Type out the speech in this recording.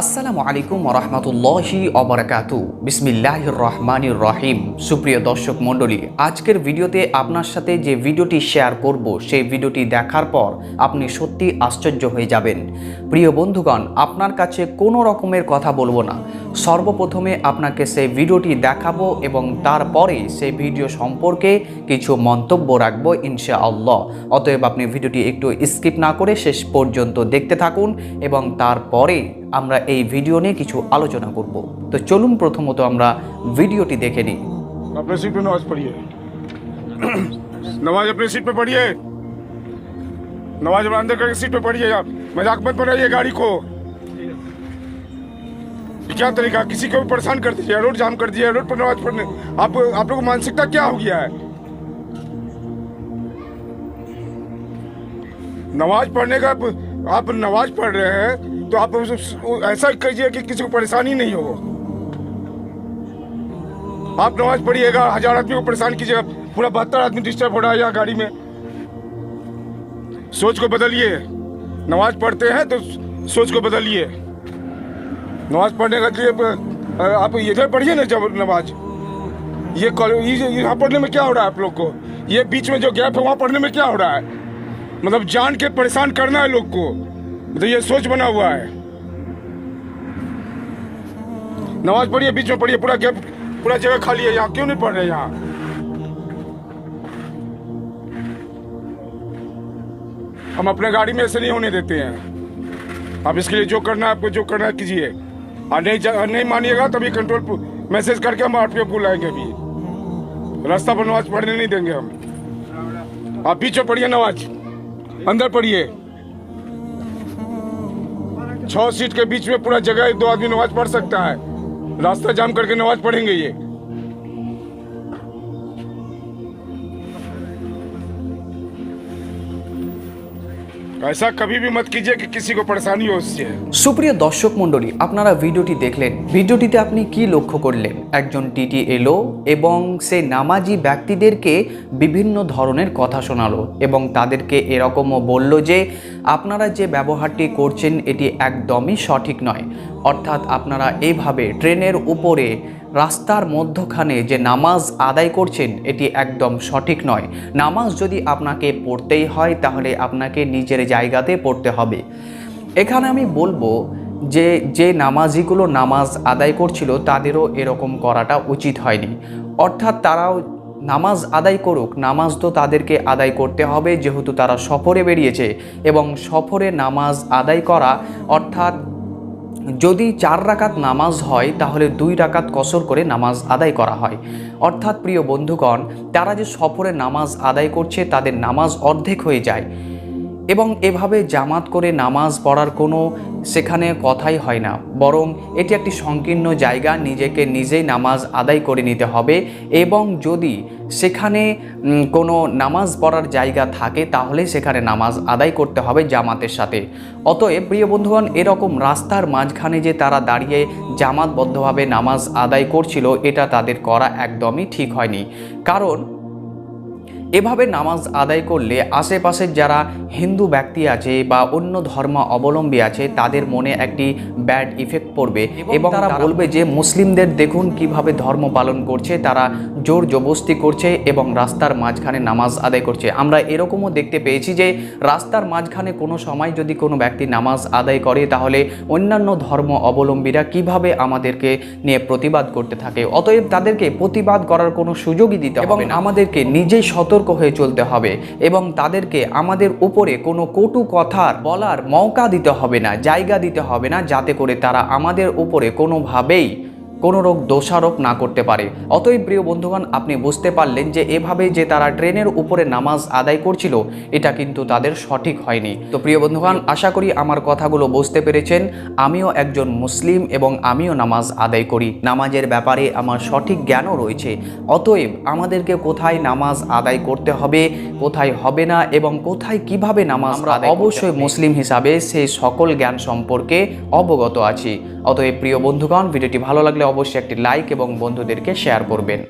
আসসালামু আলাইকুম রহমতুল্লাহি অবরাকাতু বিসমিল্লাহ রহমানির রহিম। সুপ্রিয় দর্শক মণ্ডলী, আজকের ভিডিওতে আপনার সাথে যে ভিডিওটি শেয়ার করব, সেই ভিডিওটি দেখার পর আপনি সত্যি আশ্চর্য হয়ে যাবেন। প্রিয় বন্ধুগণ, আপনার কাছে কোনো রকমের কথা বলব না। সর্বপ্রথমে আপনাকে সেই ভিডিওটি দেখাবো এবং তারপরে সেই ভিডিও সম্পর্কে কিছু মন্তব্য রাখবো ইনশা আল্লাহ অতএব আপনি ভিডিওটি একটু স্কিপ না করে শেষ পর্যন্ত দেখতে থাকুন এবং তারপরে আমরা এই ভিডিও নিয়ে কিছু আলোচনা করব তো চলুন প্রথমত আমরা ভিডিওটি দেখে নিই अपने सीट पे नमाज पढ़िए नमाज अपनी सीट पे पढ़िए नमाज अपने अंदर करके सीट पे पढ़िए आप मजाक मत बनाइए गाड़ी को ये क्या तरीका? किसी को भी परेशान कर दीजिए, रोड जाम कर दिया, रोड पर नमाज़ पढ़ने। आप आप लोग को मानसिकता क्या हो गया है? नमाज़ पढ़ने का आप नमाज़ पढ़ रहे हैं तो आप ऐसा कीजिए कि किसी को परेशानी नहीं हो। आप नमाज़ पढ़िएगा, हज़ार आदमी को परेशान कीजिएगा, पूरा बहत्तर आदमी डिस्टर्ब हो रहा है यहाँ गाड़ी में। सोच को बदलिए। नमाज़ पढ़ते हैं तो सोच को बदलिए। नमाज़ पढ़ने का लिए आप इधर पढ़िए ना जब नमाज़। ये कॉल- ये- यहाँ पढ़ने में क्या हो रहा है आप लोग को? ये बीच में जो गैप है, वहाँ पढ़ने में क्या हो रहा है? मतलब जान के परेशान करना है लोग को। मतलब ये सोच बना हुआ है। नमाज़ पढ़िए, बीच में पढ़िए, पूरा गैप, पूरा जगह खाली है यहाँ। क्यों नहीं पढ़ रहे यहाँ? हम अपने गाड़ी में ऐसे नहीं होने देते हैं। आप इसके लिए जो करना है, आपको जो करना है, कीजिए। और नहीं नहीं मानिएगा तभी कंट्रोल मैसेज करके हम आर बुलाएँगे अभी। रास्ता नमाज़ पढ़ने नहीं देंगे हम। आप पीछे पढ़िए नवाज़। अंदर पढ़िए। छह सीट के बीच में पूरा जगह दो आदमी नमाज़ पढ़ सकता है। रास्ता जाम करके नमाज़ पढ़ेंगे ये। ऐसा कभी भी मत कीजिए कि किसी को परेशानी हो उससे সুপ্রিয় দর্শক মণ্ডলী আপনারা ভিডিওটি দেখলেন ভিডিওটিতে আপনি কি লক্ষ্য করলেন একজন টিটি এলো এবং সে নামাজি ব্যক্তিদেরকে বিভিন্ন ধরনের কথা শোনালো এবং তাদেরকে এরকমও বলল যে আপনারা যে ব্যবহারটি করছেন এটি একদমই সঠিক নয় অর্থাৎ আপনারা এইভাবে ট্রেনের উপরে রাস্তার মধ্যখানে যে নামাজ আদায় করছেন, এটি একদম সঠিক নয়। নামাজ যদি আপনাকে পড়তেই হয়, তাহলে আপনাকে নিজের জায়গাতে পড়তে হবে। এখানে আমি বলব যে যে নামাজিগুলো নামাজ আদায় করছিল, তাদেরও এরকম করাটা উচিত হয়নি। অর্থাৎ তারাও নামাজ আদায় করুক, নামাজ তো তাদেরকে আদায় করতে হবে, যেহেতু তারা সফরে বেরিয়েছে। এবং সফরে নামাজ আদায় করা, অর্থাৎ যদি চার রাকাত নামাজ হয়, তাহলে দুই রাকাত কসর করে নামাজ আদায় করা হয়। অর্থাৎ প্রিয় বন্ধুগণ, তারা যে সফরে নামাজ আদায় করছে, তাদের নামাজ অর্ধেক হয়ে যায়। এবং এভাবে জামাত করে নামাজ পড়ার কোনো সেখানে কথাই হয় না। বরং এটি একটি সংকীর্ণ জায়গা, নিজেকে নিজেই নামাজ আদায় করে নিতে হবে এবং যদি সেখানে কোনো নামাজ পড়ার জায়গা থাকে, তাহলে সেখানে নামাজ আদায় করতে হবে জামাতের সাথে। অতএব, প্রিয় বন্ধুগণ, এরকম রাস্তার মাঝখানে যে তারা দাঁড়িয়ে জামাতবদ্ধভাবে নামাজ আদায় করছিল, এটা তাদের করা একদমই ঠিক হয়নি। কারণ এভাবে নামাজ আদায় করলে আশেপাশের যারা হিন্দু ব্যক্তি আছে বা অন্য ধর্ম অবলম্বী আছে তাদের মনে একটি ব্যাড ইফেক্ট পড়বে। এবং তারা বলবে যে মুসলিমদের দেখুন কীভাবে ধর্ম পালন করছে তারা জোর জবস্তি করছে এবং রাস্তার মাঝখানে নামাজ আদায় করছে। আমরা এরকমও দেখতে পেয়েছি যে রাস্তার মাঝখানে কোনো সময় যদি কোনো ব্যক্তি নামাজ আদায় করে তাহলে অন্যান্য ধর্ম অবলম্বীরা কীভাবে আমাদেরকে নিয়ে প্রতিবাদ করতে থাকে? অতএব তাদেরকে প্রতিবাদ করার কোনো সুযোগই দিতে হবে না। আমাদেরকে নিজেই সতর্ক হয়ে চলতে হবে এবং তাদেরকে আমাদের উপরে কোনো কটু কথার বলার মৌকা দিতে হবে না, জায়গা দিতে হবে না, যাতে করে তারা আমাদের উপরে কোনোভাবেই কোনো রোগ দোষারোপ না করতে পারে। অতএব প্রিয় বন্ধুগণ আপনি বুঝতে পারলেন যে এভাবে যে তারা ট্রেনের উপরে নামাজ আদায় করছিল এটা কিন্তু তাদের সঠিক হয়নি। তো প্রিয় বন্ধুগণ আশা করি আমার কথাগুলো বুঝতে পেরেছেন। আমিও একজন মুসলিম এবং আমিও নামাজ আদায় করি। নামাজের ব্যাপারে আমার সঠিক জ্ঞানও রয়েছে। অতএব আমাদেরকে কোথায় নামাজ আদায় করতে হবে কোথায় হবে না এবং কোথায় কীভাবে নামাজ আমরা অবশ্যই মুসলিম হিসাবে সেই সকল জ্ঞান সম্পর্কে অবগত আছি। অতএব প্রিয় বন্ধুগণ ভিডিওটি ভালো লাগলে অবশ্যই একটি লাইক এবং বন্ধুদেরকে শেয়ার করবেন।